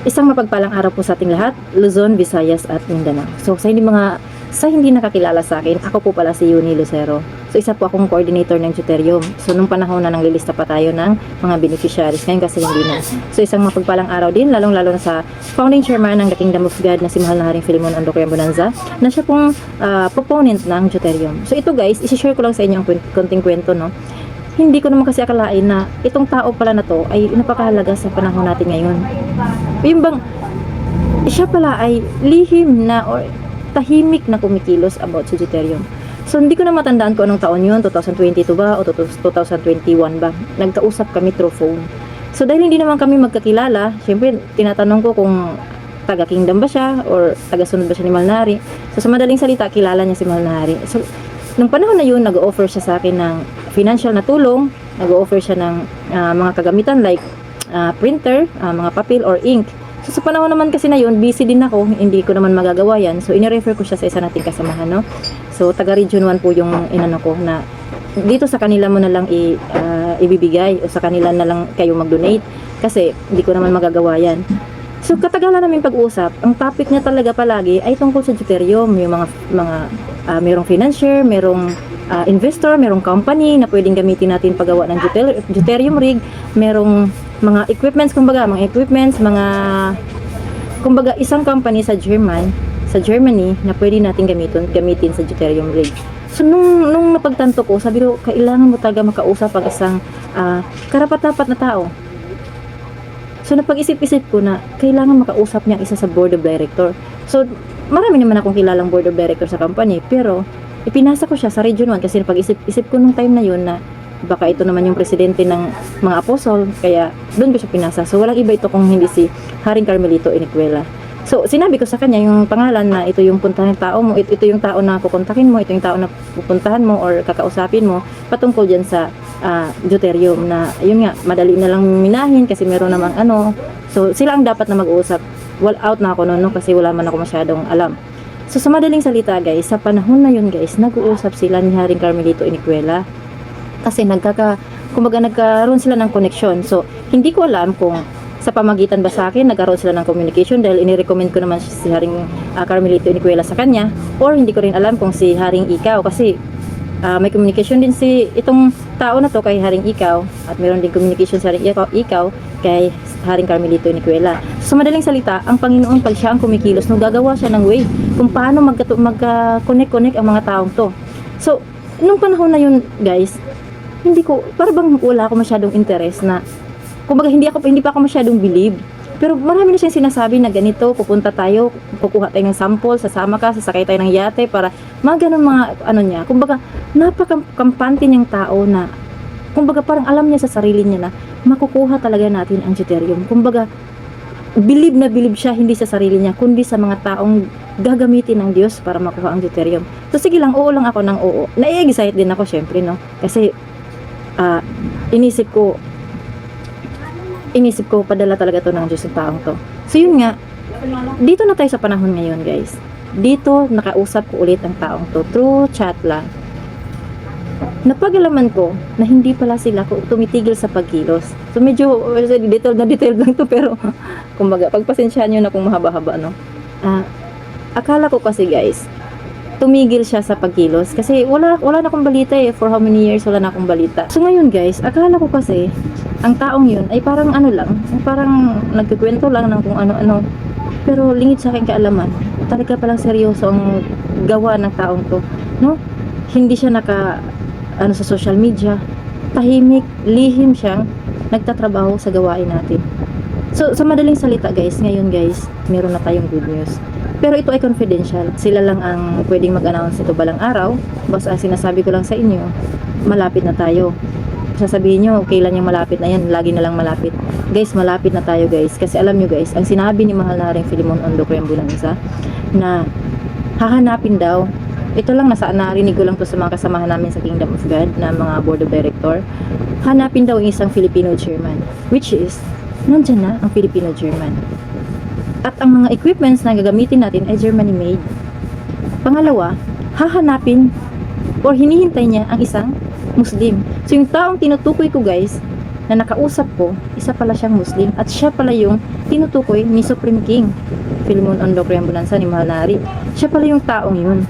Isang mapagpalang araw po sa ating lahat, Luzon, Visayas at Mindanao. So sa hindi mga sa hindi nakakilala sa akin, ako po pala si Yuni Lucero. So isa po akong coordinator ng Juterium. So nung panahon na nanglilista pa tayo ng mga beneficiaries, ngayon kasi hindi na. So isang mapagpalang araw din, lalong-lalo na sa founding chairman ng The Kingdom of God na si Mahal na Haring Filimon Andocoya Bonanza, na siya pong ah, proponent ng Juterium. So ito guys, isi-share ko lang sa inyo ang konting kwento, no? Hindi ko naman kasi akalain na itong tao pala na to ay napakahalaga sa panahon natin ngayon. Yung bang, siya pala ay lihim na or tahimik na kumikilos about sa deuterium. So, hindi ko na matandaan kung anong taon yun, 2022 ba o 2021 ba. Nagkausap kami through phone. So, dahil hindi naman kami magkakilala, syempre, tinatanong ko kung taga Kingdom ba siya or taga sunod ba siya ni Malnari. So, sa madaling salita, kilala niya si Malnari. So, nung panahon na yun, nag-offer siya sa akin ng financial na tulong, nag-offer siya ng ah, mga kagamitan like ah, printer, ah, mga papel or ink. So sa panahon naman kasi na yun, busy din ako, hindi ko naman magagawa yan. So inirefer ko siya sa isa nating kasamahan, no? So taga Region 1 po yung inano ko na dito sa kanila mo na lang i, ah, ibibigay o sa kanila na lang kayo mag-donate kasi hindi ko naman magagawa yan. So katagalan namin pag-usap, ang topic niya talaga palagi ay tungkol sa deuterium, yung mga mga ah, merong financier, merong ah, investor, merong company na pwedeng gamitin natin paggawa ng deuter- deuterium rig, merong mga equipments, kumbaga, mga equipments, mga kumbaga isang company sa German, sa Germany na pwede natin gamitin, gamitin sa deuterium rig. So nung nung napagtanto ko, sabi ko kailangan mo talaga makausap ang isang ah, karapat-dapat na tao. So napag-isip-isip ko na kailangan makausap niya isa sa board of director. So marami naman akong kilalang board of director sa company, pero ipinasa ko siya sa Region 1 kasi napag-isip-isip ko nung time na yun na baka ito naman yung presidente ng mga apostol, kaya doon ko siya pinasa. So walang iba ito kung hindi si Haring Carmelito Iniquela. So sinabi ko sa kanya yung pangalan na ito yung puntahan ng tao mo, ito, ito yung tao na kukontakin mo, ito yung tao na pupuntahan mo or kakausapin mo patungkol dyan sa ah, deuterium na yun nga, madali na lang minahin kasi meron namang ano. So sila ang dapat na mag-uusap. Well out na ako noon no, kasi wala man ako masyadong alam. So sa madaling salita guys, sa panahon na yun guys, nag-uusap sila ni Haring Carmelito Iniquela kasi nagkaka kumbaga nagkaroon sila ng connection. So, hindi ko alam kung sa pamagitan ba sa akin nagkaroon sila ng communication dahil inirecommend ko naman si Haring uh, Carmelito Iniquela sa kanya or hindi ko rin alam kung si Haring Ikaw kasi ah, may communication din si itong tao na to kay Haring Ikaw at meron din communication si Haring Ikaw, Ikaw kay Haring Carmelito Iniquela. So, sa madaling salita, ang Panginoon pag siya ang kumikilos, no, gagawa siya ng way kung paano magka- magka-connect-connect ang mga taong to. So, nung panahon na yun, guys, hindi ko, para bang wala ako masyadong interest na, kumbaga hindi ako, hindi pa ako masyadong believe. Pero marami na siyang sinasabi na ganito, pupunta tayo, kukuha tayo ng sample, sasama ka, sasakay tayo ng yate para mga ganun mga ano niya. Kumbaga, napakampante niyang tao na kumbaga parang alam niya sa sarili niya na makukuha talaga natin ang deuterium. Kumbaga, believe na believe siya hindi sa sarili niya, kundi sa mga taong gagamitin ng Diyos para makuha ang deuterium. So sige lang, oo lang ako ng oo. Na-excite din ako syempre, no? Kasi ah, inisip ko inisip ko padala talaga to ng Diyos sa taong to. So yun nga, dito na tayo sa panahon ngayon guys. Dito nakausap ko ulit ang taong to through chat lang. Napagalaman ko na hindi pala sila tumitigil sa pagkilos. So medyo well, detail na detail lang to pero kumbaga pagpasensyahan nyo na kung mahaba-haba no. Ah, akala ko kasi guys, tumigil siya sa pagkilos kasi wala wala na akong balita eh for how many years wala na akong balita. So ngayon guys, akala ko kasi ang taong yun ay parang ano lang, parang nagkikwento lang ng kung ano-ano. Pero lingid sa akin kaalaman, talaga palang seryoso ang gawa ng taong to, no? Hindi siya naka ano sa social media, tahimik, lihim siyang nagtatrabaho sa gawain natin. So, sa madaling salita guys, ngayon guys, meron na tayong good news. Pero ito ay confidential. Sila lang ang pwedeng mag-announce ito balang araw. Basta ang sinasabi ko lang sa inyo, malapit na tayo. Sasabihin nyo, kailan yung malapit na yan, lagi na lang malapit. Guys, malapit na tayo guys. Kasi alam nyo guys, ang sinabi ni Mahal na rin Filimon Ondo ko yung Bulanza, na hahanapin daw ito lang nasa narinig ko lang to sa mga kasamahan namin sa Kingdom of God na mga board of director hanapin daw isang Filipino German which is nandyan na ang Filipino German at ang mga equipments na gagamitin natin ay Germany made pangalawa hahanapin or hinihintay niya ang isang Muslim so yung taong tinutukoy ko guys na nakausap ko, isa pala siyang Muslim at siya pala yung tinutukoy ni Supreme King. Philemon Ondo Bonanza ni Mahalari. Siya pala yung taong yun.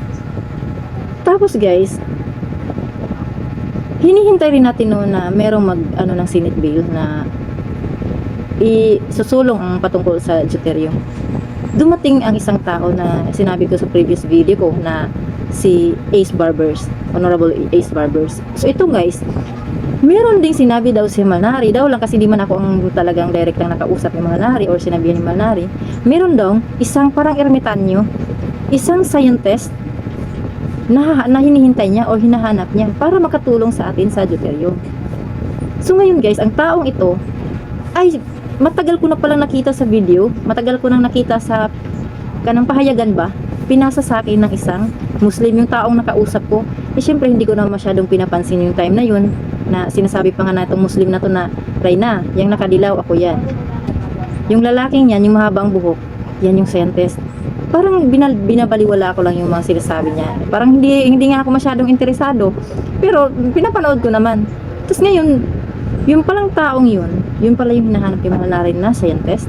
Tapos guys, hinihintay rin natin noon na merong mag ano ng Senate bill na isusulong ang patungkol sa deuterium. Dumating ang isang tao na sinabi ko sa previous video ko na si Ace Barbers, Honorable Ace Barbers. So ito guys, meron ding sinabi daw si Malnari, daw lang kasi di man ako ang talagang direct lang nakausap ni Malnari or sinabi ni Malnari, meron daw isang parang ermitanyo, isang scientist na, na hinihintay niya o hinahanap niya para makatulong sa atin sa deuterium. So ngayon guys, ang taong ito ay matagal ko na palang nakita sa video, matagal ko nang nakita sa kanang pahayagan ba, pinasa sa akin ng isang Muslim yung taong nakausap ko. Eh syempre hindi ko na masyadong pinapansin yung time na yun na sinasabi pa nga na itong Muslim na to na Reyna, yung nakadilaw ako yan. Yung lalaking yan, yung mahabang buhok, yan yung scientist. Parang binal, binabaliwala ko lang yung mga sinasabi niya. Parang hindi hindi nga ako masyadong interesado. Pero pinapanood ko naman. Tapos ngayon, yung palang taong yun, yun pala yung hinahanap yung mga narin na scientist.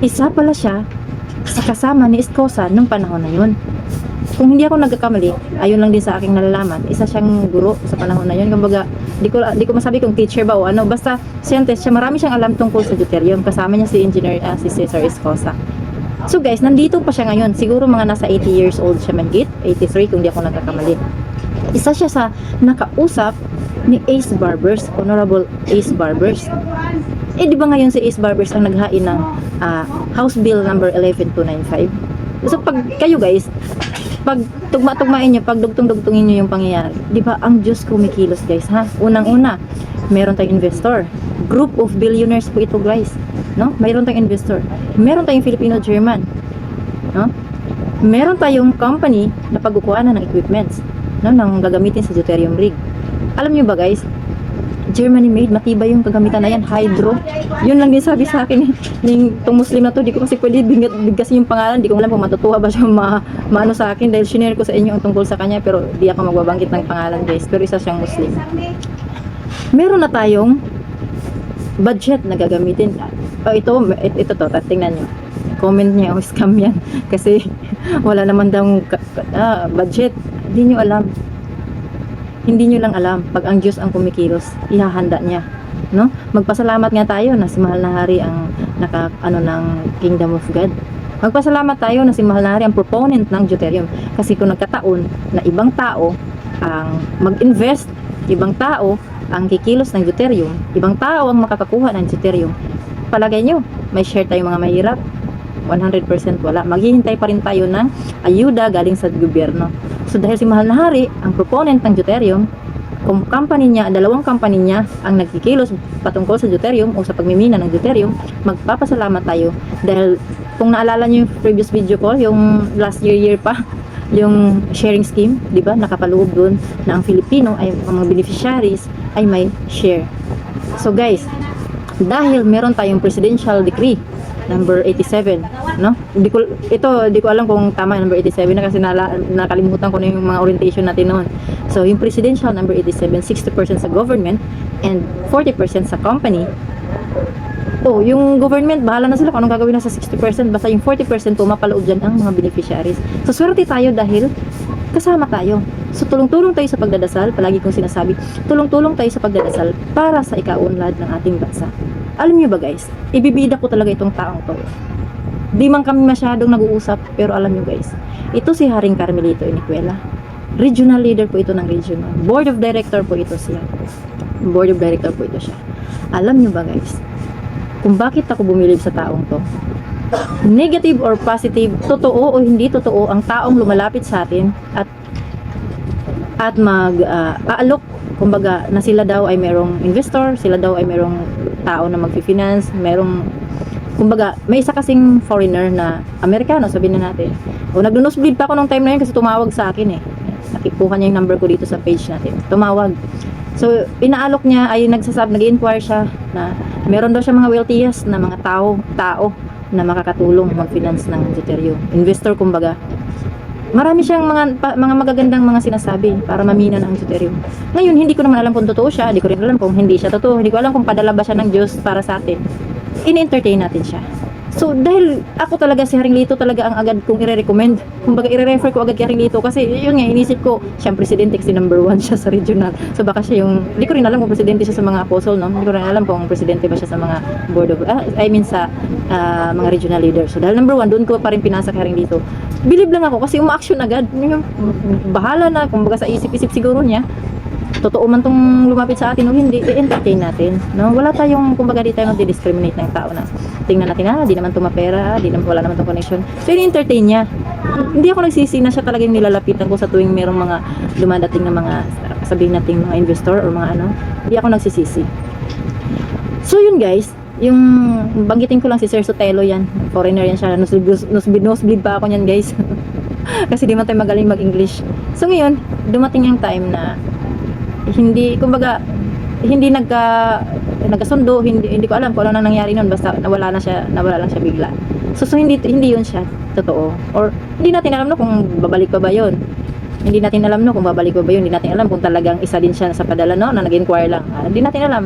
Isa pala siya sa kasama ni Escosa nung panahon na yun. Kung hindi ako nagkakamali, ayun lang din sa aking nalalaman, isa siyang guro sa panahon na yun. Kumbaga, di ko, di ko masabi kung teacher ba o ano, basta scientist siya, marami siyang alam tungkol sa deuterium. Kasama niya si engineer, ah, si Cesar Escosa. So guys, nandito pa siya ngayon. Siguro mga nasa 80 years old siya mahigit. 83 kung di ako nagkakamali. Isa siya sa nakausap ni Ace Barbers, Honorable Ace Barbers. Eh, di ba ngayon si Ace Barbers ang naghain ng ah, House Bill number 11295? So, pag kayo guys, pag tugma-tugmain nyo, pag dugtong-dugtungin nyo yung pangyayari, di ba, ang Diyos kumikilos guys, ha? Unang-una, meron tayong investor. Group of billionaires po ito guys. No? Mayroon tayong investor. Meron tayong Filipino-German. No? Meron tayong company na pagkukuhanan ng equipments no, nang gagamitin sa deuterium rig. Alam niyo ba guys, Germany made, matibay yung kagamitan na yan, hydro. Yun lang din sabi sa akin, yung tong Muslim na to, di ko kasi pwede bigyan bigkasin yung pangalan, di ko alam kung matutuwa ba siya ma, maano sa akin dahil shinare ko sa inyo ang tungkol sa kanya pero di ako magbabanggit ng pangalan guys, pero isa siyang Muslim. Meron na tayong budget na gagamitin. Oh, ito, ito, ito to, tingnan nyo. Comment niya, oh, scam yan. Kasi wala naman daw ah, budget. Hindi nyo alam. Hindi nyo lang alam. Pag ang Diyos ang kumikilos, ihahanda niya. No? Magpasalamat nga tayo na si Mahal na Hari ang naka, ano, ng Kingdom of God. Magpasalamat tayo na si Mahal na Hari ang proponent ng deuterium. Kasi kung nagkataon na ibang tao ang mag-invest, ibang tao ang kikilos ng deuterium, ibang tao ang makakakuha ng deuterium, palagay nyo, may share tayong mga mahirap, 100% wala. Maghihintay pa rin tayo ng ayuda galing sa gobyerno. So dahil si Mahal na Hari, ang proponent ng deuterium, kung company niya, dalawang company niya ang nagkikilos patungkol sa deuterium o sa pagmimina ng deuterium, magpapasalamat tayo dahil kung naalala niyo yung previous video ko, yung last year year pa, yung sharing scheme, 'di ba? Nakapaloob doon na ang Filipino ay ang mga beneficiaries ay may share. So guys, dahil meron tayong presidential decree number 87, no? Hindi ko ito hindi ko alam kung tama yung number 87 na kasi nala, nakalimutan ko na yung mga orientation natin noon. So, yung presidential number 87, 60% sa government and 40% sa company. Oh, yung government, bahala na sila kung anong gagawin na sa 60%. Basta yung 40% po, mapaloob dyan ang mga beneficiaries. So, swerte tayo dahil kasama tayo. So, tulong-tulong tayo sa pagdadasal. Palagi kong sinasabi, tulong-tulong tayo sa pagdadasal para sa ikaunlad ng ating bansa. Alam niyo ba guys, ibibida ko talaga itong taong to. Di man kami masyadong nag-uusap, pero alam niyo guys, ito si Haring Carmelito Iniquela. Regional leader po ito ng regional. Board of director po ito siya. Board of director po ito siya. Alam niyo ba guys, kung bakit ako bumilib sa taong to. Negative or positive, totoo o hindi totoo ang taong lumalapit sa atin at at mag ah, aalok kumbaga na sila daw ay merong investor, sila daw ay merong tao na magfi-finance, merong kumbaga may isa kasing foreigner na Amerikano sabihin na natin. O nagno-nosebleed pa ako nung time na yun kasi tumawag sa akin eh. Nakipuha niya yung number ko dito sa page natin. Tumawag. So, inaalok niya ay nagsasab, nag-inquire siya na meron daw siya mga wealthiest na mga tao, tao na makakatulong mag-finance ng deuterium. Investor kumbaga. Marami siyang mga pa- mga magagandang mga sinasabi para mamina ng Deuterium. Ngayon, hindi ko naman alam kung totoo siya, hindi ko rin alam kung hindi siya totoo, hindi ko alam kung padala ba siya ng Diyos para sa atin. In-entertain natin siya. So, dahil ako talaga si Haring Lito talaga ang agad kong i-recommend. Kumbaga, i-refer ko agad kay Haring Lito kasi yun nga, inisip ko, siyang presidente kasi number one siya sa regional. So, baka siya yung, hindi ko rin alam kung presidente siya sa mga apostle, no? Hindi ko rin alam kung presidente ba siya sa mga board of, ah, I mean sa ah, mga regional leaders. So, dahil number one, doon ko pa rin pinasa kay Haring Lito. Believe lang ako kasi uma-action agad. Bahala na, kumbaga sa isip-isip siguro niya, totoo man tong lumapit sa atin o hindi, i-entertain natin. No? Wala tayong, kumbaga di tayo discriminate ng tao na tingnan natin, ah, di naman tumapera, di naman, wala naman tong connection. So, i-entertain niya. Hindi ako nagsisi na siya talaga yung nilalapitan ko sa tuwing merong mga dumadating na mga, sabihin natin mga investor or mga ano, hindi ako nagsisisi. So, yun guys, yung banggitin ko lang si Sir Sotelo yan. Foreigner yan siya. Nosebleed, nosebleed, nosebleed pa ako niyan guys. Kasi di man tayo magaling mag-English. So ngayon, dumating yung time na hindi, kumbaga, hindi nagka nagkasundo, hindi hindi ko alam kung ano nang nangyari noon basta nawala na siya, nawala lang siya bigla. So, so hindi hindi yun siya totoo. Or hindi natin alam no kung babalik pa ba yun. Hindi natin alam no kung babalik pa ba yun. Hindi natin alam kung talagang isa din siya sa padala no na nag-inquire lang. Ah, hindi natin alam.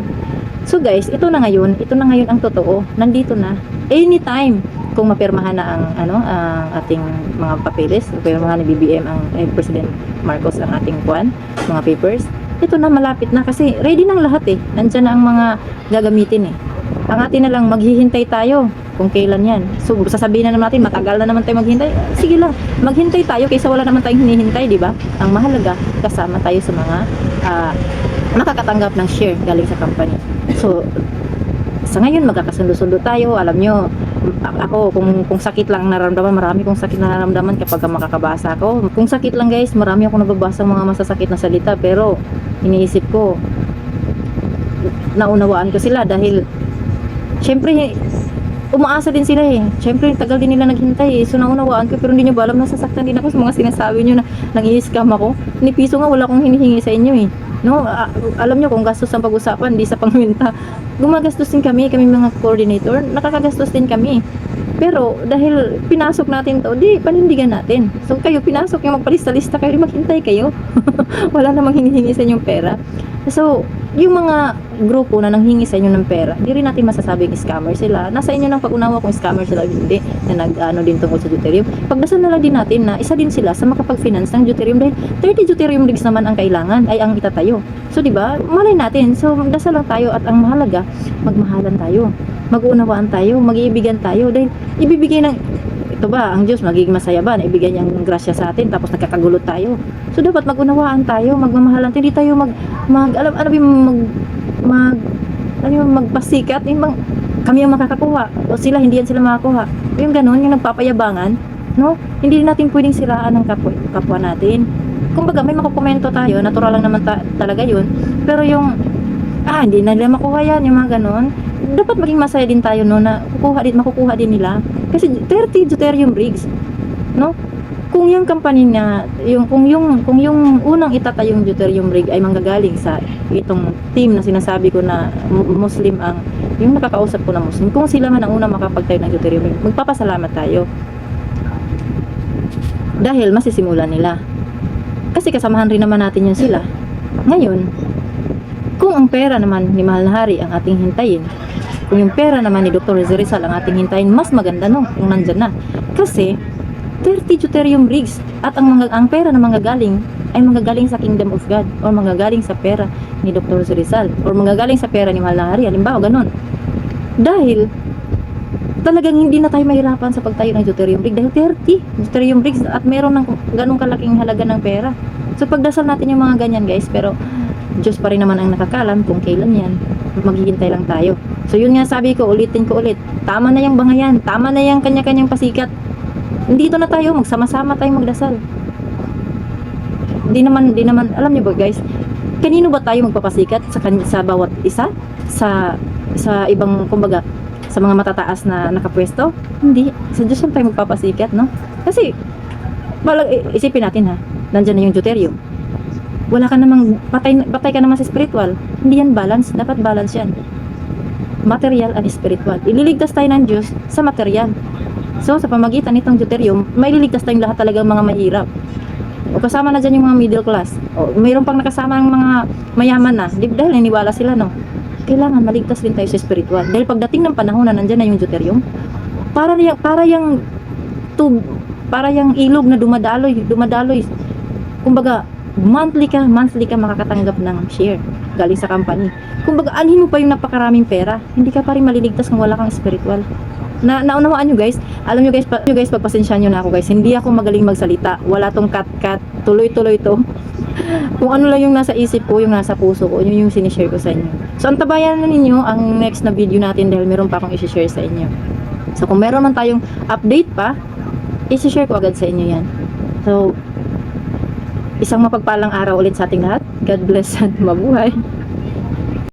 So guys, ito na ngayon, ito na ngayon ang totoo. Nandito na. Anytime kung mapirmahan na ang ano ang ating mga papeles, mapirmahan ni BBM ang eh, President Marcos ang ating kwan, mga papers. Ito na malapit na kasi ready nang lahat eh. Nandiyan na ang mga gagamitin eh. Ang atin na lang maghihintay tayo kung kailan yan. So sasabihin na naman natin matagal na naman tayo maghintay. Sige lang, maghintay tayo kaysa wala naman tayong hinihintay, di ba? Ang mahalaga kasama tayo sa mga ah, nakakatanggap ng share galing sa company. So, sa ngayon magkakasundo-sundo tayo. Alam nyo, ako kung kung sakit lang nararamdaman, marami kong sakit na nararamdaman kapag ka makakabasa ako. Kung sakit lang guys, marami ako nababasa mga masasakit na salita pero iniisip ko naunawaan ko sila dahil syempre umaasa din sila eh. Syempre, tagal din nila naghintay eh. So, naunawaan ko, pero hindi nyo ba alam, nasasaktan din ako sa mga sinasabi nyo na nang scam ako. Ni piso nga, wala akong hinihingi sa inyo eh. No, a- alam nyo kung gastos ang pag-usapan, di sa pangwinta. Gumagastos din kami, kami mga coordinator, nakakagastos din kami. Pero dahil pinasok natin to, di panindigan natin. So kayo pinasok yung magpalista-lista kayo, maghintay kayo. Wala namang hinihingi sa inyong pera. So, yung mga grupo na nanghingi sa inyo ng pera, di rin natin masasabing scammer sila. Nasa inyo ng pag-unawa kung scammer sila o hindi na nag-ano din tungkol sa Deuterium. Pagdasal na lang din natin na isa din sila sa makapag-finance ng Deuterium dahil 30 Deuterium rigs naman ang kailangan ay ang itatayo. So, di ba? Malay natin. So, magdasal lang tayo at ang mahalaga, magmahalan tayo. Mag-uunawaan tayo, mag-iibigan tayo dahil ibibigay ng ito ba, ang Diyos magiging masaya ba ibigay niya ang grasya sa atin tapos nagkakagulot tayo. So dapat magunawaan tayo, magmamahalan tayo, hindi tayo mag, mag alam, ano yung mag, mag, ano yung magpasikat, yung bang, kami ang makakakuha, o sila, hindi yan sila makakuha. Yung ganun, yung nagpapayabangan, no? Hindi natin pwedeng siraan ng kapwa, kapwa natin. Kumbaga, may makukomento tayo, natural lang naman ta- talaga yun, pero yung, ah, hindi na nila makuha yan, yung mga ganun, dapat maging masaya din tayo, no, na kukuha din, makukuha din nila. Kasi 30 deuterium rigs, no? Kung yung company na, yung, kung yung, kung yung unang itatayong deuterium rig ay manggagaling sa itong team na sinasabi ko na mu- Muslim ang, yung nakakausap ko na Muslim, kung sila man ang unang makapagtayo ng deuterium rig, magpapasalamat tayo. Dahil masisimulan nila. Kasi kasamahan rin naman natin yun sila. Ngayon, kung ang pera naman ni Mahal na Hari ang ating hintayin, kung yung pera naman ni Dr. Rizal ang ating hintayin, mas maganda no, kung nandyan na. Kasi, 30 deuterium rigs at ang mga ang pera na manggagaling ay manggagaling sa kingdom of God or manggagaling sa pera ni Dr. Rizal or manggagaling sa pera ni Mahal na Hari. Halimbawa, ganun. Dahil, talagang hindi na tayo mahirapan sa pagtayo ng deuterium rig dahil 30 deuterium rigs at meron ng ganong kalaking halaga ng pera. So pagdasal natin yung mga ganyan guys pero Diyos pa rin naman ang nakakalam kung kailan yan. Maghihintay lang tayo. So yun nga sabi ko, ulitin ko ulit. Tama na yung bangayan. Tama na yung kanya-kanyang pasikat. Dito na tayo, magsama-sama tayong magdasal. Di naman, di naman, alam niyo ba guys, kanino ba tayo magpapasikat sa, sa bawat isa? Sa, sa ibang, kumbaga, sa mga matataas na nakapwesto? Hindi. Sa Diyos lang tayo magpapasikat, no? Kasi, balag, isipin natin ha, nandyan na yung deuterium wala ka namang patay, patay ka naman sa spiritual. Hindi yan balance. Dapat balance yan. Material and spiritual. Ililigtas tayo ng Diyos sa material. So, sa pamagitan nitong deuterium, may liligtas tayong lahat talagang mga mahirap. O kasama na dyan yung mga middle class. O mayroon pang nakasama ng mga mayaman na. Di, dahil niniwala sila, no? Kailangan maligtas rin tayo sa spiritual. Dahil pagdating ng panahon na nandyan na yung deuterium, para para yung tub, para yung ilog na dumadaloy, dumadaloy. Kumbaga, monthly ka, monthly ka makakatanggap ng share galing sa company. Kumbaga, anhin mo pa yung napakaraming pera. Hindi ka pa rin maliligtas kung wala kang spiritual. Na naunawaan nyo guys, alam nyo guys, pa, nyo guys pagpasensya nyo na ako guys. Hindi ako magaling magsalita. Wala tong cut-cut. Tuloy-tuloy to. kung ano lang yung nasa isip ko, yung nasa puso ko, yun yung sinishare ko sa inyo. So, antabayan na ninyo ang next na video natin dahil meron pa akong isi-share sa inyo. So, kung meron man tayong update pa, isi-share ko agad sa inyo yan. So, isang mapagpalang araw ulit sa ating lahat. God bless and mabuhay.